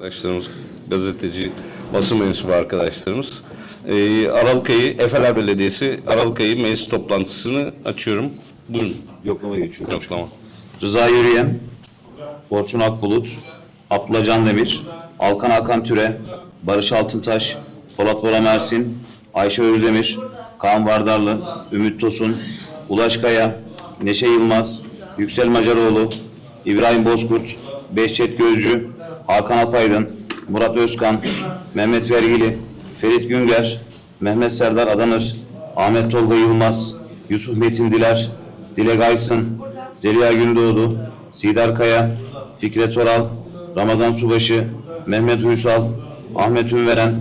Arkadaşlarımız, gazeteci, basın mensubu arkadaşlarımız. Ee, Aralık ayı, Efeler Belediyesi Aralık ayı meclis toplantısını açıyorum. Buyurun. Yoklama geçiyor. Yoklama. Rıza Yürüyen, Orçun Akbulut, Abdullah Candemir, Alkan Hakan Türe, Barış Altıntaş, Polat Bora Mersin, Ayşe Özdemir, Kaan Vardarlı, Ümit Tosun, Ulaş Kaya, Neşe Yılmaz, Yüksel Macaroğlu, İbrahim Bozkurt, Behçet Gözcü, Hakan Apaydın, Murat Özkan, Mehmet Vergili, Ferit Günger, Mehmet Serdar Adanır, Ahmet Tolga Yılmaz, Yusuf Metin Diler, Dilek Aysın, Zeliha Gündoğdu, Sidar Kaya, Fikret Oral, Ramazan Subaşı, Mehmet Uysal, Ahmet Ünveren,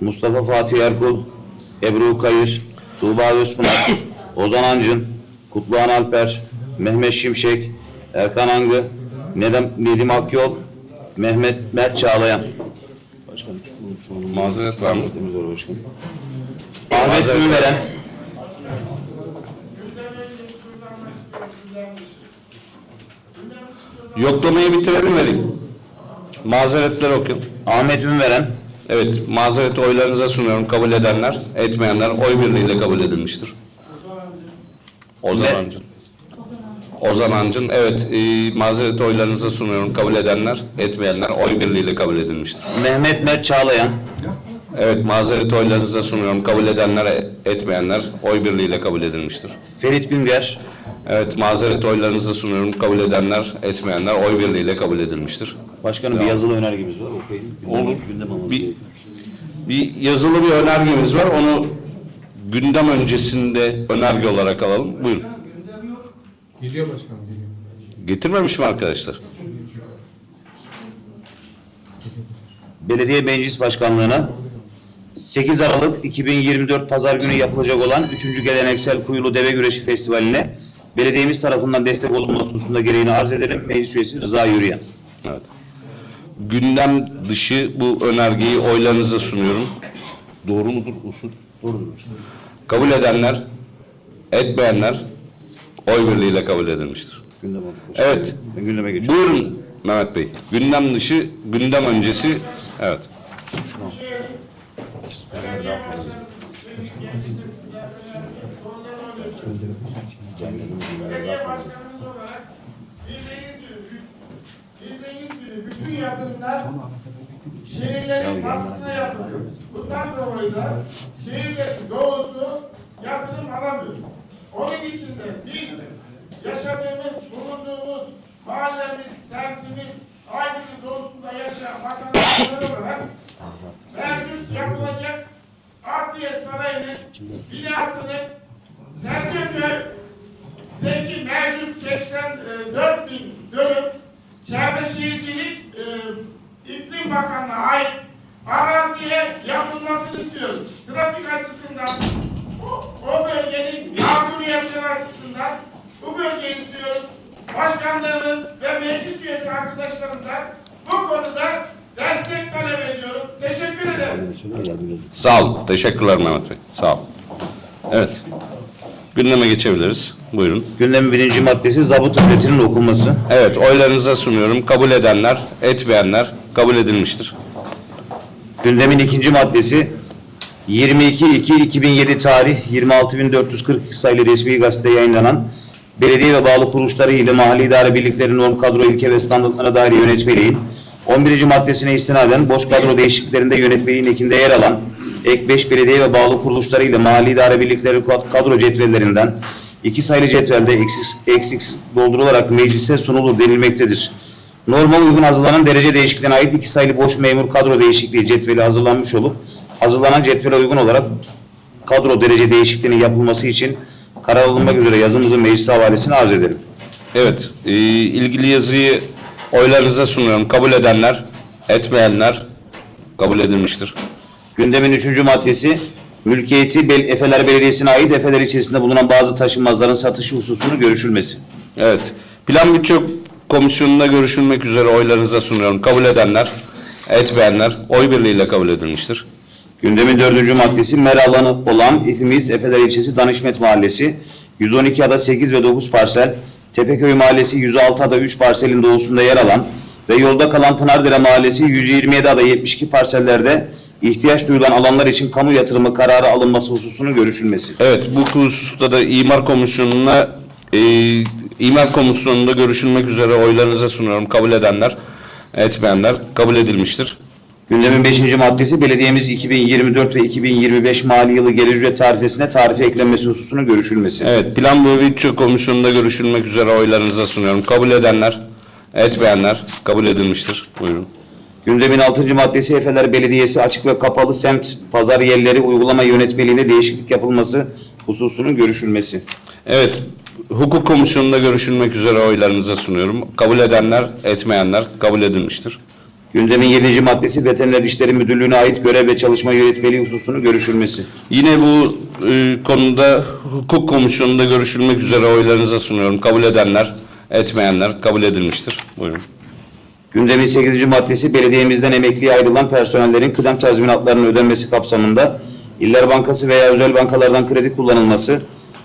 Mustafa Fatih Erkul, Ebru Kayır, Tuğba Özpınar, Ozan Ancın, Kutluhan Alper, Mehmet Şimşek, Erkan Angı, Nedim, Nedim Akyol, Mehmet Mert Çağlayan. Başkanım, Mazeret var mı? Ahmet Mazeret- Ünveren, Yoklamayı bitirelim vereyim. Mazeretler okuyun. Ahmet Ünveren, Evet, mazereti oylarınıza sunuyorum. Kabul edenler, etmeyenler oy birliğiyle kabul edilmiştir. Ozan Ne? Ozan Ancın, evet, e, mazereti oylarınıza sunuyorum. Kabul edenler, etmeyenler oy birliğiyle kabul edilmiştir. Mehmet Mert Çağlayan, Evet, mazereti oylarınıza sunuyorum. Kabul edenler, etmeyenler oy birliğiyle kabul edilmiştir. Ferit Günger, Evet, mazeret oylarınıza sunuyorum. Kabul edenler, etmeyenler oy birliğiyle kabul edilmiştir. Başkanım bir yazılı önergemiz var. Gündem- Olur. Gündem Bir, gerekiyor. bir yazılı bir önergemiz var. Onu gündem öncesinde önerge olarak alalım. Buyurun. Geliyor başkanım geliyor. Getirmemiş mi arkadaşlar? Belediye Meclis Başkanlığı'na 8 Aralık 2024 Pazar günü yapılacak olan 3. Geleneksel Kuyulu Deve Güreşi Festivali'ne belediyemiz tarafından destek olunması hususunda gereğini arz ederim. Meclis üyesi Rıza Yürüyen. Evet. Gündem dışı bu önergeyi oylarınıza sunuyorum. Doğru mudur usul? Doğrudur. Kabul edenler, etmeyenler oy birliğiyle kabul edilmiştir. Gündem Evet. Ben gündeme geçiyorum. Buyurun Mehmet Bey. Gündem dışı, gündem öncesi. Evet. Gibi bütün yatırımlar şehirlerin batısına yapılıyor. Bundan dolayı da şehirlerin doğusu yatırım alamıyor. Onun için de biz yaşadığımız, bulunduğumuz mahallemiz, semtimiz, Aydın'ın doğusunda yaşayan vatandaşlar olarak mevcut yapılacak Adliye Sarayı'nın binasını Selçukköy Peki mevcut 84 bin dönüm Çevre Şehircilik e, İklim Bakanlığı'na ait araziye yapılmasını istiyoruz. Trafik açısından, o, bölgenin mağduriyetleri açısından bu bölgeyi istiyoruz. Başkanlarımız ve meclis üyesi arkadaşlarımdan bu konuda destek talep ediyorum. Teşekkür ederim. Sağ olun. Teşekkürler Mehmet Bey. Sağ olun. Evet. Gündeme geçebiliriz. Buyurun. Gündemin birinci maddesi zabıt ücretinin okunması. Evet, oylarınıza sunuyorum. Kabul edenler, etmeyenler kabul edilmiştir. Gündemin ikinci maddesi 22.2.2007 tarih 26.442 sayılı resmi gazetede yayınlanan belediye ve bağlı kuruluşları ile mahalli idare birliklerinin norm kadro ilke ve standartlarına dair yönetmeliğin 11. maddesine istinaden boş kadro değişikliklerinde yönetmeliğin ekinde yer alan ek 5 belediye ve bağlı kuruluşları ile mahalli idare birlikleri kad- kadro cetvellerinden iki sayılı cetvelde eksik, eksik doldurularak meclise sunulur denilmektedir. Norma uygun hazırlanan derece değişikliğine ait iki sayılı boş memur kadro değişikliği cetveli hazırlanmış olup hazırlanan cetvele uygun olarak kadro derece değişikliğinin yapılması için karar alınmak üzere yazımızın meclis havalesini arz ederim. Evet, e, ilgili yazıyı oylarınıza sunuyorum. Kabul edenler, etmeyenler kabul edilmiştir. Gündemin üçüncü maddesi mülkiyeti Bel Efeler Belediyesi'ne ait Efeler ilçesinde bulunan bazı taşınmazların satışı hususunu görüşülmesi. Evet, plan bütçe komisyonunda görüşülmek üzere oylarınıza sunuyorum. Kabul edenler, etmeyenler oy birliğiyle kabul edilmiştir. Gündemin dördüncü maddesi mer alanı olan ilimiz Efeler ilçesi Danışmet Mahallesi 112 ada 8 ve 9 parsel, Tepeköy Mahallesi 106 ada 3 parselin doğusunda yer alan ve yolda kalan Pınardere Mahallesi 127 ada 72 parsellerde ihtiyaç duyulan alanlar için kamu yatırımı kararı alınması hususunun görüşülmesi. Evet, bu hususta da İmar Komisyonu'na e, İmar Komisyonu'nda görüşülmek üzere oylarınıza sunuyorum. Kabul edenler, etmeyenler kabul edilmiştir. Gündemin 5. maddesi belediyemiz 2024 ve 2025 mali yılı gelir ücret tarifesine tarife eklenmesi hususunun görüşülmesi. Evet, Plan ve Bütçe Komisyonu'nda görüşülmek üzere oylarınıza sunuyorum. Kabul edenler, etmeyenler kabul edilmiştir. Buyurun. Gündemin 6. maddesi Efeler Belediyesi açık ve kapalı semt pazar yerleri uygulama yönetmeliğinde değişiklik yapılması hususunun görüşülmesi. Evet, Hukuk Komisyonu'nda görüşülmek üzere oylarınıza sunuyorum. Kabul edenler, etmeyenler kabul edilmiştir. Gündemin 7. maddesi Veteriner İşleri Müdürlüğü'ne ait görev ve çalışma yönetmeliği hususunun görüşülmesi. Yine bu e, konuda Hukuk Komisyonu'nda görüşülmek üzere oylarınıza sunuyorum. Kabul edenler, etmeyenler kabul edilmiştir. Buyurun. Gündemin 8. maddesi belediyemizden emekliye ayrılan personellerin kıdem tazminatlarının ödenmesi kapsamında İller Bankası veya özel bankalardan kredi kullanılması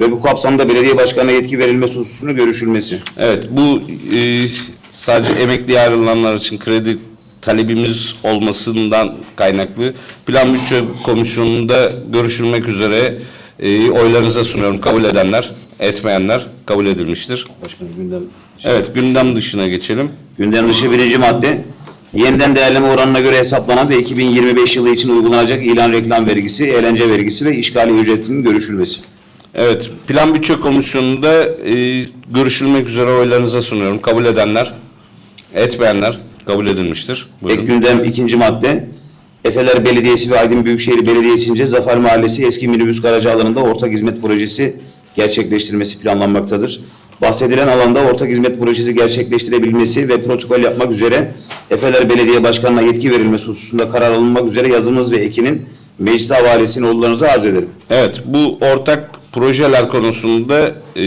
ve bu kapsamda belediye başkanına yetki verilmesi hususunu görüşülmesi. Evet, bu e, sadece emekli ayrılanlar için kredi talebimiz olmasından kaynaklı Plan Bütçe Komisyonu'nda görüşülmek üzere e, oylarınıza sunuyorum. Kabul edenler, etmeyenler kabul edilmiştir. Başkanım gündem Evet, gündem dışına geçelim. Gündem dışı birinci madde, yeniden değerleme oranına göre hesaplanan ve 2025 yılı için uygulanacak ilan reklam vergisi, eğlence vergisi ve işgali ücretinin görüşülmesi. Evet, Plan Bütçe Komisyonu'nda e, görüşülmek üzere oylarınıza sunuyorum. Kabul edenler, etmeyenler kabul edilmiştir. Ek Buyurun. gündem ikinci madde, Efeler Belediyesi ve Aydın Büyükşehir Belediyesi'nce Zafer Mahallesi eski minibüs garajı alanında ortak hizmet projesi gerçekleştirmesi planlanmaktadır. Bahsedilen alanda ortak hizmet projesi gerçekleştirebilmesi ve protokol yapmak üzere Efeler Belediye Başkanı'na yetki verilmesi hususunda karar alınmak üzere yazımız ve ekinin meclis havalesini oğullarınıza arz ederim. Evet, bu ortak projeler konusunda e,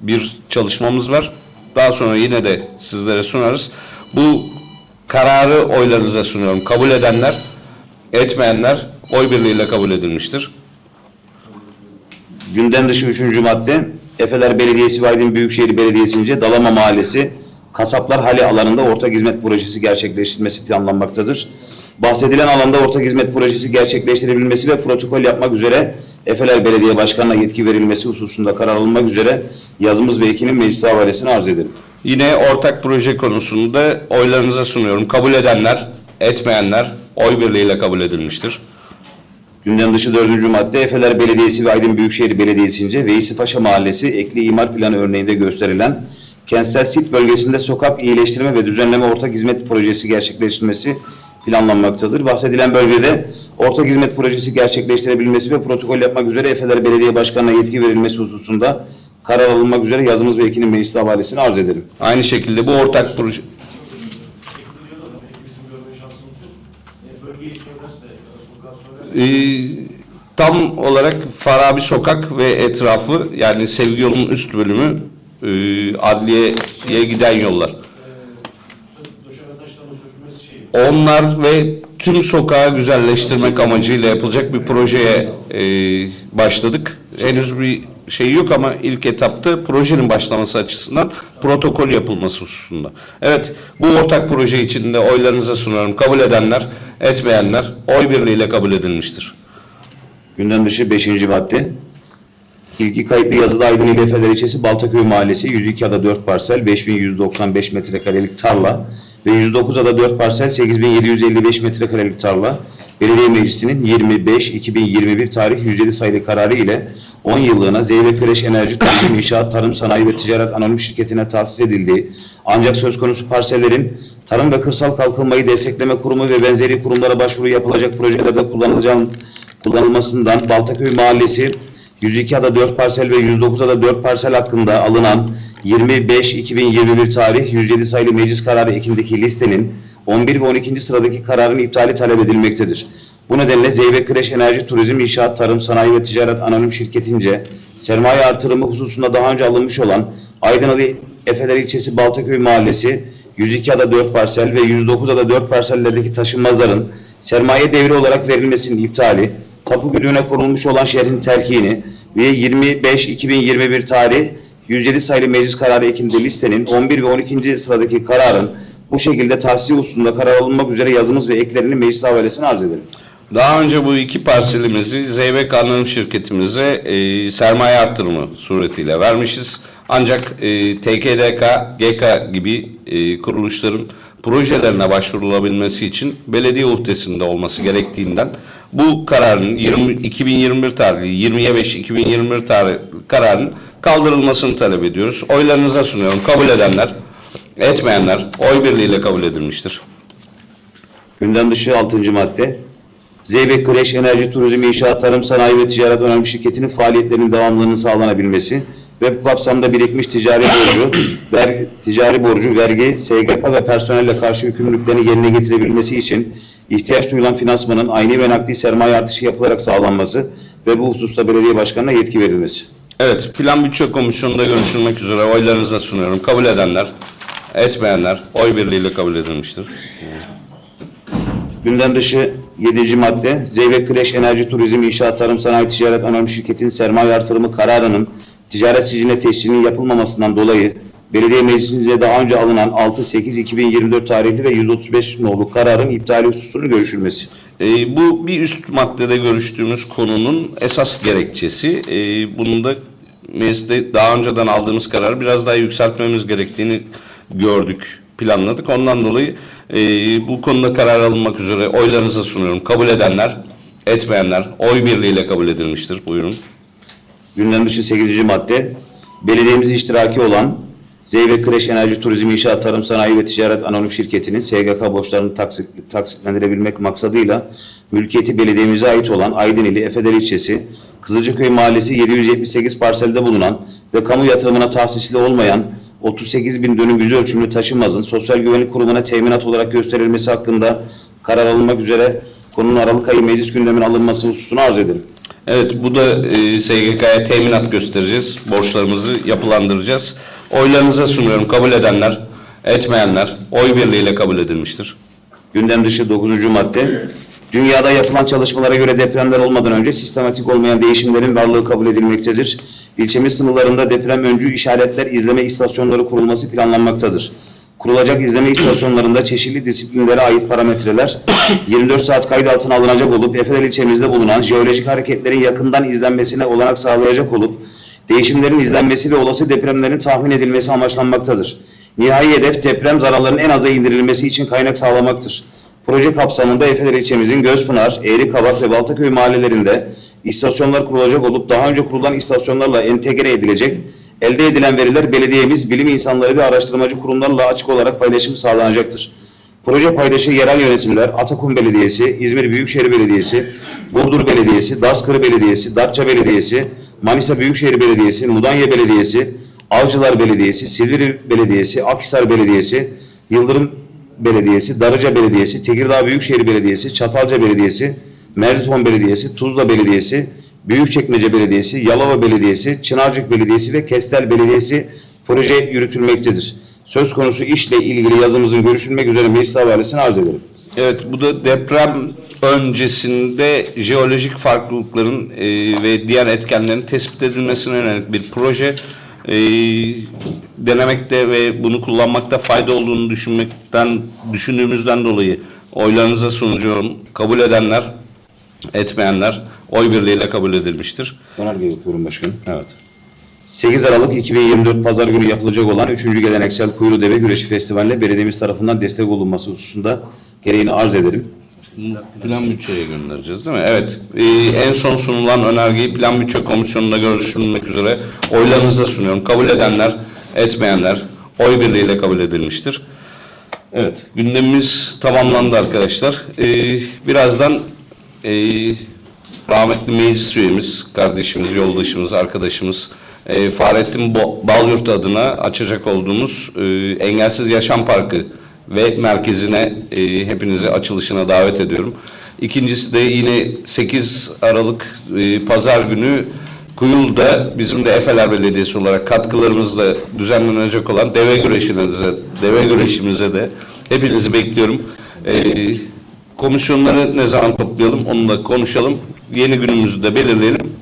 bir çalışmamız var. Daha sonra yine de sizlere sunarız. Bu kararı oylarınıza sunuyorum. Kabul edenler, etmeyenler oy birliğiyle kabul edilmiştir. Gündem dışı üçüncü madde, Efeler Belediyesi ve Aydın Büyükşehir Belediyesi'nce Dalama Mahallesi Kasaplar Hali alanında ortak hizmet projesi gerçekleştirilmesi planlanmaktadır. Bahsedilen alanda ortak hizmet projesi gerçekleştirebilmesi ve protokol yapmak üzere Efeler Belediye Başkanı'na yetki verilmesi hususunda karar alınmak üzere yazımız ve ekinin meclis havalesini arz ederim. Yine ortak proje konusunda oylarınıza sunuyorum. Kabul edenler, etmeyenler oy birliğiyle kabul edilmiştir. Gündem dışı dördüncü madde Efeler Belediyesi ve Aydın Büyükşehir Belediyesi'nce Veysi Paşa Mahallesi ekli imar planı örneğinde gösterilen kentsel sit bölgesinde sokak iyileştirme ve düzenleme ortak hizmet projesi gerçekleştirilmesi planlanmaktadır. Bahsedilen bölgede ortak hizmet projesi gerçekleştirebilmesi ve protokol yapmak üzere Efeler Belediye Başkanı'na yetki verilmesi hususunda karar alınmak üzere yazımız ve ekinin meclis havalesini arz ederim. Aynı şekilde bu ortak proje... Ee, tam olarak Farabi Sokak ve etrafı yani Sevgi Yolu'nun üst bölümü e, adliyeye giden yollar. Onlar ve tüm sokağı güzelleştirmek amacıyla yapılacak bir projeye e, başladık. Henüz bir şey yok ama ilk etapta projenin başlaması açısından protokol yapılması hususunda. Evet, bu ortak proje içinde oylarınıza sunuyorum. Kabul edenler, etmeyenler oy birliğiyle kabul edilmiştir. Gündem dışı 5. madde. İlki kayıtlı yazılı Aydın İl ilçesi Baltaköy Mahallesi 102 ada 4 parsel 5195 metrekarelik tarla ve 109 ada 4 parsel 8755 metrekarelik tarla. Belediye Meclisi'nin 25-2021 tarih 107 sayılı kararı ile 10 yıllığına Zeybek Güreş Enerji Turizm İnşaat Tarım Sanayi ve Ticaret Anonim Şirketi'ne tahsis edildiği ancak söz konusu parsellerin Tarım ve Kırsal Kalkınmayı Destekleme Kurumu ve benzeri kurumlara başvuru yapılacak projelerde kullanılacağın kullanılmasından Baltaköy Mahallesi 102 ada 4 parsel ve 109 ada 4 parsel hakkında alınan 25-2021 tarih 107 sayılı meclis kararı ekindeki listenin 11 ve 12. sıradaki kararın iptali talep edilmektedir. Bu nedenle Zeybek Güreş Enerji Turizm İnşaat Tarım Sanayi ve Ticaret Anonim Şirketince sermaye artırımı hususunda daha önce alınmış olan Aydın Efeler ilçesi Baltaköy Mahallesi 102 ada 4 parsel ve 109 ada 4 parsellerdeki taşınmazların sermaye devri olarak verilmesinin iptali, tapu güdüğüne konulmuş olan şehrin terkini ve 25-2021 tarih 107 sayılı meclis kararı ekinde listenin 11 ve 12. sıradaki kararın bu şekilde tahsili hususunda karar alınmak üzere yazımız ve eklerini meclis havalesine arz edelim. Daha önce bu iki parselimizi Zeybek Anonim şirketimize e, sermaye arttırımı suretiyle vermişiz. Ancak e, TKDK, GK gibi e, kuruluşların projelerine başvurulabilmesi için belediye uhdesinde olması gerektiğinden bu kararın 20, 2021 tarihli 20'ye 5 2021 tarih kararın kaldırılmasını talep ediyoruz. Oylarınıza sunuyorum. Kabul edenler, etmeyenler oy birliğiyle kabul edilmiştir. Gündem dışı 6. madde. Zeybek Kreş Enerji Turizm İnşaat Tarım Sanayi ve Ticaret Anonim Şirketi'nin faaliyetlerinin devamlılığının sağlanabilmesi ve bu kapsamda birikmiş ticari borcu, ver, ticari borcu, vergi, SGK ve personelle karşı yükümlülüklerini yerine getirebilmesi için ihtiyaç duyulan finansmanın ayni ve nakdi sermaye artışı yapılarak sağlanması ve bu hususta belediye başkanına yetki verilmesi. Evet, Plan Bütçe Komisyonu'nda görüşülmek üzere oylarınıza sunuyorum. Kabul edenler, etmeyenler oy birliğiyle kabul edilmiştir. Gündem dışı 7. madde Zeybek Kreş Enerji Turizm İnşaat Tarım Sanayi Ticaret Anonim Şirketi'nin sermaye artırımı kararının ticaret siciline tescilinin yapılmamasından dolayı Belediye Meclisi'nde daha önce alınan 6-8-2024 tarihli ve 135 nolu kararın iptali hususunu görüşülmesi. Ee, bu bir üst maddede görüştüğümüz konunun esas gerekçesi. Ee, bunun da mecliste daha önceden aldığımız kararı biraz daha yükseltmemiz gerektiğini gördük, planladık. Ondan dolayı e, bu konuda karar alınmak üzere oylarınıza sunuyorum. Kabul edenler, etmeyenler oy birliğiyle kabul edilmiştir. Buyurun. Gündem dışı 8. madde belediyemiz iştiraki olan Zeybek Kreş Enerji Turizm İnşaat Tarım Sanayi ve Ticaret Anonim Şirketi'nin SGK borçlarını taksit, taksitlendirebilmek maksadıyla mülkiyeti belediyemize ait olan Aydınili Efeder ilçesi Kızılcıköy Mahallesi 778 parselde bulunan ve kamu yatırımına tahsisli olmayan 38 bin dönüm yüz ölçümlü taşınmazın Sosyal Güvenlik Kurumu'na teminat olarak gösterilmesi hakkında karar alınmak üzere konunun Aralık ayı meclis gündemine alınması hususunu arz edelim. Evet, bu da e, SGK'ya teminat göstereceğiz. Borçlarımızı yapılandıracağız. Oylarınıza sunuyorum. Kabul edenler, etmeyenler oy birliğiyle kabul edilmiştir. Gündem dışı 9. madde. Dünyada yapılan çalışmalara göre depremler olmadan önce sistematik olmayan değişimlerin varlığı kabul edilmektedir. İlçemiz sınırlarında deprem öncü işaretler izleme istasyonları kurulması planlanmaktadır. Kurulacak izleme istasyonlarında çeşitli disiplinlere ait parametreler 24 saat kayıt altına alınacak olup Efedel ilçemizde bulunan jeolojik hareketlerin yakından izlenmesine olanak sağlayacak olup değişimlerin izlenmesi ve olası depremlerin tahmin edilmesi amaçlanmaktadır. Nihai hedef deprem zararlarının en aza indirilmesi için kaynak sağlamaktır. Proje kapsamında Efeder ilçemizin Gözpınar, Eğrikabak ve Baltaköy mahallelerinde istasyonlar kurulacak olup daha önce kurulan istasyonlarla entegre edilecek. Elde edilen veriler belediyemiz, bilim insanları ve araştırmacı kurumlarla açık olarak paylaşım sağlanacaktır. Proje paydaşı yerel yönetimler, Atakum Belediyesi, İzmir Büyükşehir Belediyesi, Burdur Belediyesi, Daskırı Belediyesi, Datça Belediyesi, Manisa Büyükşehir Belediyesi, Mudanya Belediyesi, Avcılar Belediyesi, Silivri Belediyesi, Akhisar Belediyesi, Yıldırım Belediyesi, Darıca Belediyesi, Tekirdağ Büyükşehir Belediyesi, Çatalca Belediyesi, Merzifon Belediyesi, Tuzla Belediyesi, Büyükçekmece Belediyesi, Yalova Belediyesi, Çınarcık Belediyesi ve Kestel Belediyesi proje yürütülmektedir. Söz konusu işle ilgili yazımızın görüşülmek üzere meclis havalesine arz ederim. Evet, bu da deprem öncesinde jeolojik farklılıkların e, ve diğer etkenlerin tespit edilmesine yönelik bir proje. E, denemekte ve bunu kullanmakta fayda olduğunu düşünmekten düşündüğümüzden dolayı oylarınıza sunuyorum. Kabul edenler, etmeyenler oy birliğiyle kabul edilmiştir. Önerge yapıyorum başkanım. Evet. 8 Aralık 2024 Pazar günü yapılacak olan 3. Geleneksel Kuyulu Deve Güreşi Festivali'ne belediyemiz tarafından destek olunması hususunda gereğini arz ederim. Plan bütçeye göndereceğiz değil mi? Evet. Ee, en son sunulan önergeyi Plan Bütçe Komisyonu'nda görüşülmek üzere oylarınıza sunuyorum. Kabul edenler, etmeyenler oy birliğiyle kabul edilmiştir. Evet. Gündemimiz tamamlandı arkadaşlar. Ee, birazdan e, rahmetli meclis üyemiz, kardeşimiz, yoldaşımız, arkadaşımız e, Fahrettin Balyurt adına açacak olduğumuz e, Engelsiz Yaşam Parkı ve merkezine e, hepinizi açılışına davet ediyorum. İkincisi de yine 8 Aralık e, Pazar günü Kuyul'da bizim de Efeler Belediyesi olarak katkılarımızla düzenlenecek olan deve güreşimize, deve güreşimize de hepinizi bekliyorum. E, komisyonları ne zaman toplayalım onu da konuşalım. Yeni günümüzü de belirleyelim.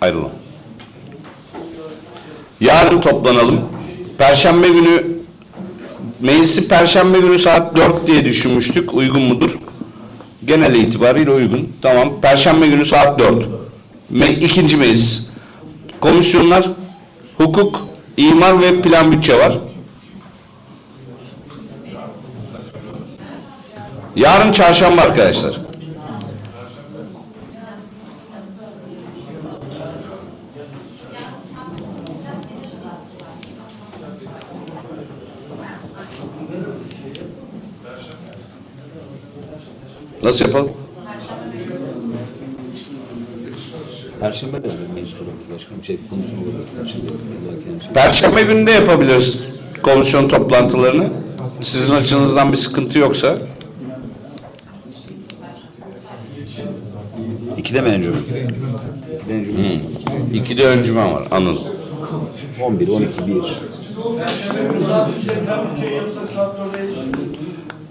Ayrılalım. Yarın toplanalım. Perşembe günü meclisi perşembe günü saat 4 diye düşünmüştük. Uygun mudur? Genel itibariyle uygun. Tamam. Perşembe günü saat 4. Me ikinci meclis. Komisyonlar hukuk, imar ve plan bütçe var. Yarın çarşamba arkadaşlar. Nasıl yapalım? Perşembe de meclis olabilir başkanım. Şey, komisyon olabilir. Perşembe. Şey. Perşembe günü de yapabiliriz komisyon toplantılarını. Sizin açınızdan bir sıkıntı yoksa. İkide mi encümen? İkide encümen. İkide öncümen var. Anladım. 11, 12, 1.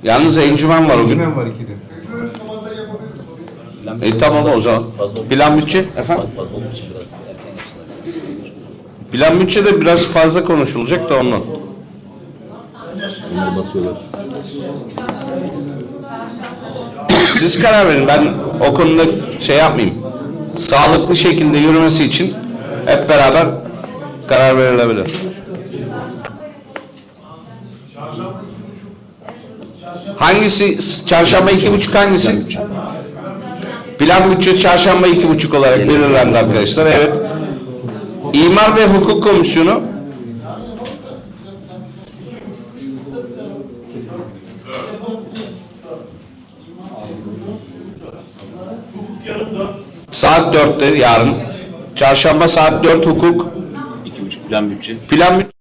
Yalnız encümen var o gün. Hemen var ikide. E tamam o zaman. Plan bütçe efendim? Plan bütçe de biraz fazla konuşulacak da ondan. Onları basıyorlar. Siz karar verin. Ben o konuda şey yapmayayım. Sağlıklı şekilde yürümesi için hep beraber karar verilebilir. Hangisi? Çarşamba iki buçuk hangisi? Plan bütçe çarşamba iki buçuk olarak belirlendi arkadaşlar. Evet. İmar ve Hukuk Komisyonu saat dörtte yarın. Çarşamba saat dört hukuk. 2,5 plan bütçe. Plan bütçe